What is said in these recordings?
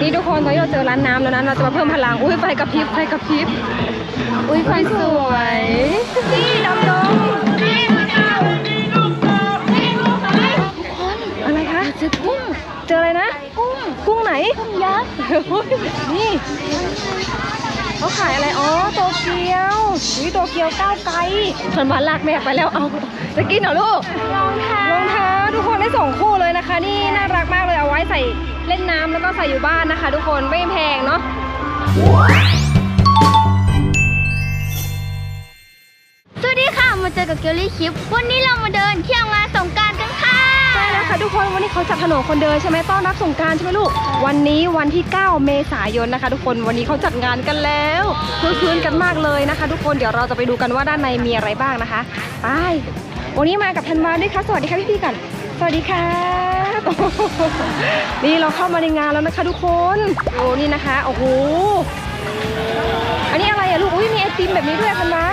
นี่ทุกคนตอนนี้เราเจอร้านน้ำแล้วนะเราจะมาเพิ่มพลัง อุ้ยไฟกระพริบไฟกระพริบ อุ้ยไฟสวยนี่ดำดงอะไรคะเจอกุ้งเจออะไรนะ กุ้งกุ้งไหนกุ้งยักษ์นี่เขาขายอะไรอ๋อโตเกียวอุ้ยโตเกียวก้าวไกลฉันมาลากแม่ไปแล้วเอาจะกินเหรอลูกรองเท้ารองเท้าทุกคนได้สองคู่เลยนะคะ นี่น่ารักมากเลยเอาไว้ใส่ เล่นน้ำแล้วก็ใส่อยู่บ้านนะคะ ทุกคนไม่แพงเนาะสวัสดีค่ะ มาเจอกับเกลลี่คลิป วันนี้เรามาเดินเที่ยวงานสงกรารกันค่ะ ใช่แล้วค่ะทุกคนวันนี้เขาจัดถนนคนเดินใช่ไหมต้อนรับสงกรารใช่ไหมลูก วันนี้วันที่ 9 เมษายนนะคะ ทุกคนวันนี้เขาจัดงานกันแล้วคือคืนกันมากเลยนะคะ ทุกคนเดี๋ยวเราจะไปดูกันว่าด้านในมีอะไรบ้างนะคะไปวันนี้มากับธันวาด้วยค่ะสวัสดีค่ะพี่ๆกันสวัสดีค่ะโอ้โห นี่เราเข้ามาในงานแล้วนะคะทุกคนโอ้นี่นะคะ โอ้โห อันนี้อะไรอะลูก อุ้ยมีไอติมแบบนี้ด้วยธันวา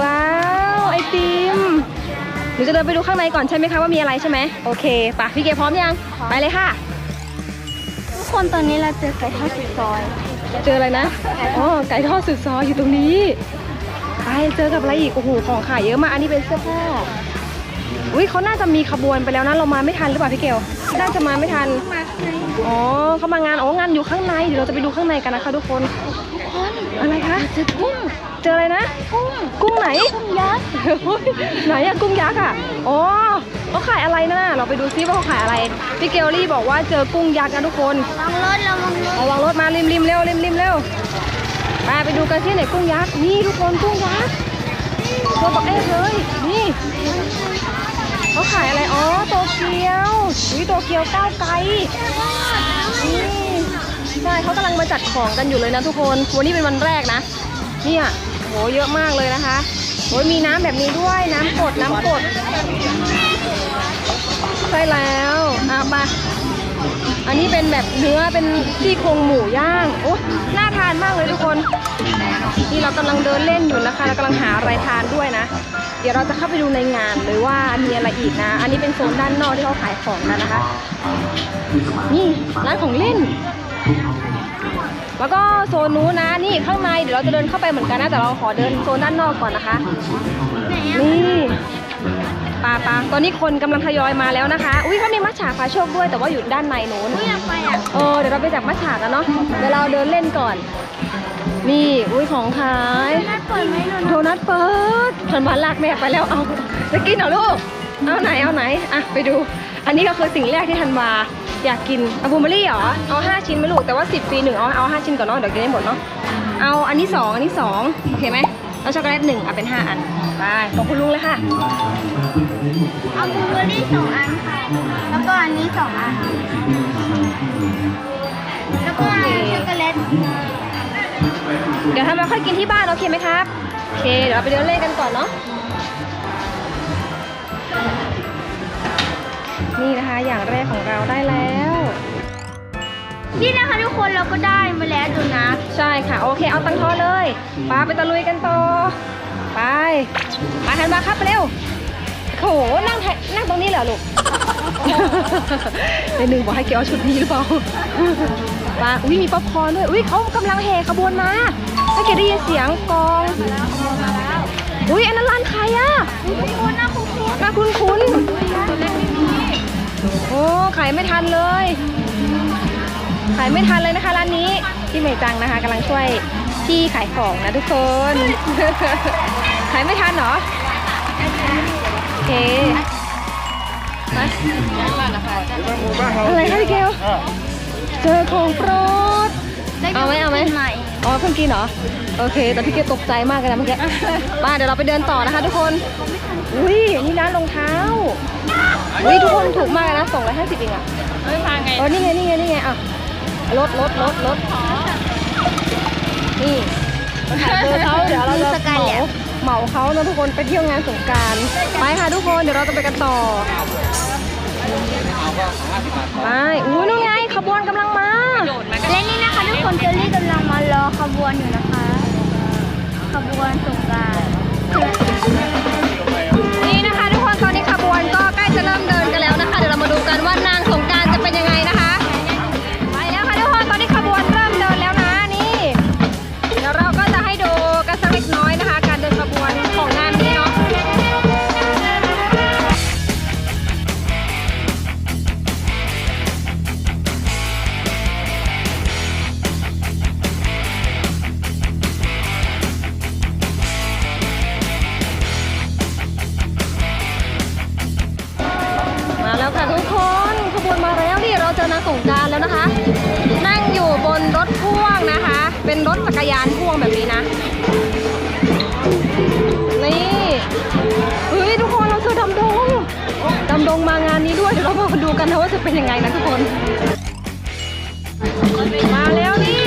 ว้าว ไอติมหนูจะเดินไปดูข้างในก่อนใช่ไหมคะว่ามีอะไรใช่ไหมโอเคป่ะพี่เกพร้อมยัง ไปเลยค่ะ ทุกคนตอนนี้เราเจอไก่ทอดสุดซอย เจออะไรนะ อ๋อ ไก่ทอดสุดซอยอยู่ตรงนี้ ไปเจอกับอะไรอีก โอ้โห ของขายเยอะมาก อันนี้เป็นเสื้อผ้า อุ้ยเขาน่าจะมีขบวนไปแล้วนะเรามาไม่ทันหรือเปล่าพี่เกลน่าจะมาไม่ทันมาข้างในอ๋อเขามางานอ๋องานอยู่ข้างในเดี๋ยวเราจะไปดูข้างในกันนะคะทุกคนคนอะไรคะเจอกุ้งเจออะไรนะกุ้งกุ้งไหนกุ้งยักษ์ไหนอะกุ้งยักษ์อะอ๋อเขาขายอะไรนะเราไปดูซิว่าเขาขายอะไรพี่เกลลี่บอกว่าเจอกุ้งยักษ์นะทุกคนระวังรถระวังรถเอาวางรถมาริมริมเร็วริมริมเร็วมาไปดูกันที่ไหนกุ้งยักษ์นี่ทุกคนกุ้งยักษ์ตัวบอกเอ๊ะเลยนี่ เขาขายอะไร อ๋อ โตเกียวอุ้ยโตเกียวก้าวไกลนี่ใช่เขากำลังมาจัดของกันอยู่เลยนะทุกคน วันนี้เป็นวันแรกนะ เนี่ยโห เยอะมากเลยนะคะโหมีน้ำแบบนี้ด้วย น้ำกด น้ำกด ใช่แล้ว อะมา อันนี้เป็นแบบเนื้อเป็นซี่โครงหมูย่างโอ้น่าทานมากเลยทุกคน นี่เรากำลังเดินเล่นอยู่นะคะเรากำลังหาอะไรทานด้วยนะ เดี๋ยวเราจะเข้าไปดูในงานหรือว่ามีอะไรอีกนะ อันนี้เป็นโซนด้านนอกที่เขาขายของกันนะคะ นี่ร้านของเล่น แล้วก็โซนนู้นนะ นี่ข้างในเดี๋ยวเราจะเดินเข้าไปเหมือนกันนะแต่เราขอเดินโซนด้านนอกก่อนนะคะ นี่ ปาปาตอนนี้คนกำลังทยอยมาแล้วนะคะ อุ้ยเขามีมัชฉาพาโชคด้วย แต่ว่าอยู่ด้านในนู้นอุ้ยอยากไปอะเออเดี๋ยวเราไปจับมัชฉากันเนาะ เดี๋ยวเราเดินเล่นก่อน นี่ อุ้ยของขาย น่าเปิดไหมหนูโดนัทเปิดฉันมาลากแม่ไปแล้วเอาจะกินเหรอลูก เอาไหนเอาไหนอะไปดู อันนี้ก็คือสิ่งแรกที่ทันมาอยากกินอะบูมเบอรี่เหรอเอาห้าชิ้นไหมลูกแต่ว่าสิบฟรีหนึ่งเอาเอาห้าชิ้นก่อนเนาะเดี๋ยวกินได้หมดเนาะเอาอันนี้สองอันนี้สองโอเคไหม เอาช็อกโกแลตหนึ่งเอาเป็นห้าอันไปขอบคุณลุงเลยค่ะ เอาบลูเบอร์รี่สองอันค่ะ แล้วก็อันนี้สองอัน แล้วก็ช็อกโกแลตเดี๋ยวทำมาค่อยกินที่บ้านโอเคไหมครับ โอเค เดี๋ยวเราไปเดินเล่นกันก่อนเนาะ นี่นะคะอย่างแรกของเราได้แล้ว นี่นะคะทุกคนเราก็ได้มาแล้วดูนะ ใช่ค่ะ โอเค เอาตังค์ทอนเลยปาไปตะลุยกันต่อ ไป มาทันมาครับไปเร็วโหนั่งแทนั่งตรงนี้เหรอลูกในหนึ่งบอกให้เกี่ยวเอาชุดนี้หรือเปล่าปาอุ้ยมีป๊อปคอร์นด้วยอุ้ยเขากำลังแห่ขบวนมาถ้าเกิดได้ยินเสียงกลองอุ้ยอันนั้นร้านใครอะคุณนะคุณครูน่าคุ้นคุ้นๆโอ้ขายไม่ทันเลยขายไม่ทันเลยนะคะร้านนี้พี่เมย์จังนะคะกำลังช่วย พี่ขายของนะทุกคน ขายไม่ทันเหรอ โอเคมาอะไรคะพี่เกลเจอของโปรดเอาไหมเอาไหมใหม่อ๋อเพิ่งกินเหรอ โอเค แต่พี่เกลตกใจมากเลยนะเมื่อกี้มาเดี๋ยวเราไปเดินต่อนะคะ ทุกคน อุ้ยนี่ร้านรองเท้า อุ้ยทุกคนถูกมากเลยนะสองร้อยห้าสิบเองอะเฮ้ยมาไงเออนี่ไงนี่ไงนี่ไงอะลดลดลดลดนี่มา ถ่ายเบอร์เขาเดี๋ยวเราจะเหมาเหมาเขานะทุกคนไปเที่ยวงานสงกรารไปค่ะทุกคนเดี๋ยวเราจะไปกันต่อไปอุ้ยนู่นไงขบวนกำลังมาและนี่นะคะทุกคนเจอรี่กำลังมารอขบวนอยู่นะคะ ขบวนสงกรารานพ่วงแบบนี้นะ นี่เฮ้ยทุกคนเราซื้อดำดงดำดงมางานนี้ด้วย เดี๋ยวเรามาดูกันนะว่าจะเป็นยังไงนะทุกคน มาแล้วนี่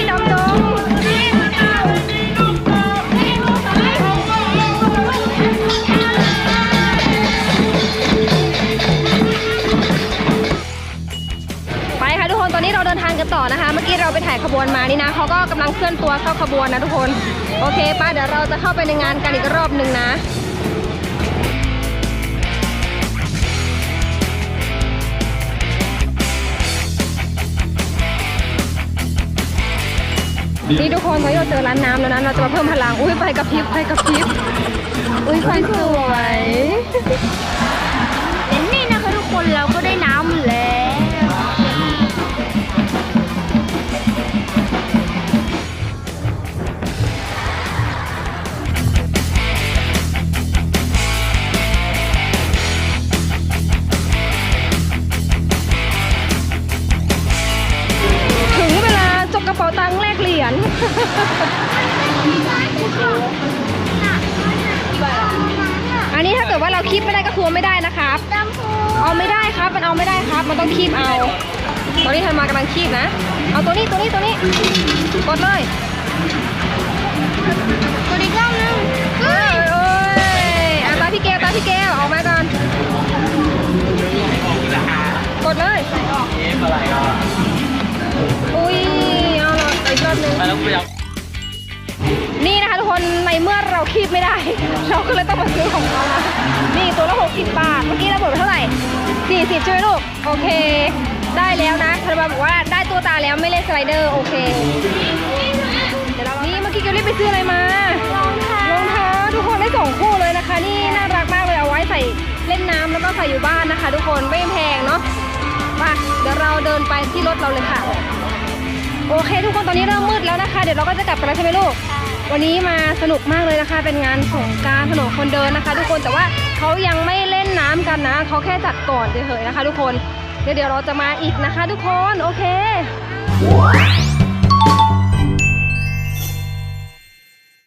เขาก็กำลังเคลื่อนตัวเข้าขบวนนะทุกคน โอเคป้าเดี๋ยวเราจะเข้าไปในงานกันอีกรอบหนึ่งนะนี่ทุกคนตอนนี้เราเจอร้านน้ำแล้วนะเราจะมาเพิ่มพลัง อุ้ยไฟกระพริบไฟกระพริบ อุ้ยไฟสวยและนี่นะคะทุกคนเราก็ได้น้ำ คีบไม่ได้ก็คือเอาไม่ได้นะครับดำพูเอาไม่ได้ครับ มันเอาไม่ได้ครับ มันต้องคีบเอา ตอนนี้ธันมากำลังคีบนะ เอาตัวนี้ตัวนี้ตัวนี้ กดเลยกดอีกรอบนึงเอ้ยเอ้ยอะตาพี่เกลตาพี่เกลออกมาก่อน กดเลยเอ๊ะอะไรอะอุ้ยเอาละอีกรอบหนึง คีบไม่ได้ เราก็เลยต้องมาซื้อของเขานะนี่ตัวละ60บาท เมื่อกี้เราหมดไปเท่าไหร่40ใช่ไหมลูก โอเค ได้แล้วนะธนบัตบอกว่าได้ตัวตาแล้วไม่เล่นสไลเดอร์ โอเคเดี๋ยวเรานี่เมื่อกี้เกลลี่ไปซื้ออะไรมารองเท้ารองเท้าทุกคนได้สองคู่เลยนะคะ นี่น่ารักมากเลยเอาไว้ใส่เล่นน้ำแล้วก็ใส่อยู่บ้านนะคะ ทุกคนไม่แพงเนาะมาเดี๋ยวเราเดินไปที่รถเราเลยค่ะ โอเค ทุกคนตอนนี้เริ่มมืดแล้วนะคะ เดี๋ยวเราก็จะกลับกันแล้วใช่ไหมลูก วันนี้มาสนุกมากเลยนะคะ เป็นงานสงการถนนคนเดินนะคะ ทุกคนแต่ว่าเขายังไม่เล่นน้ำกันนะเขาแค่จัดก่อนเฉยๆนะคะ ทุกคนเดี๋ยวเดี๋ยวเราจะมาอีกนะคะ ทุกคนโอเค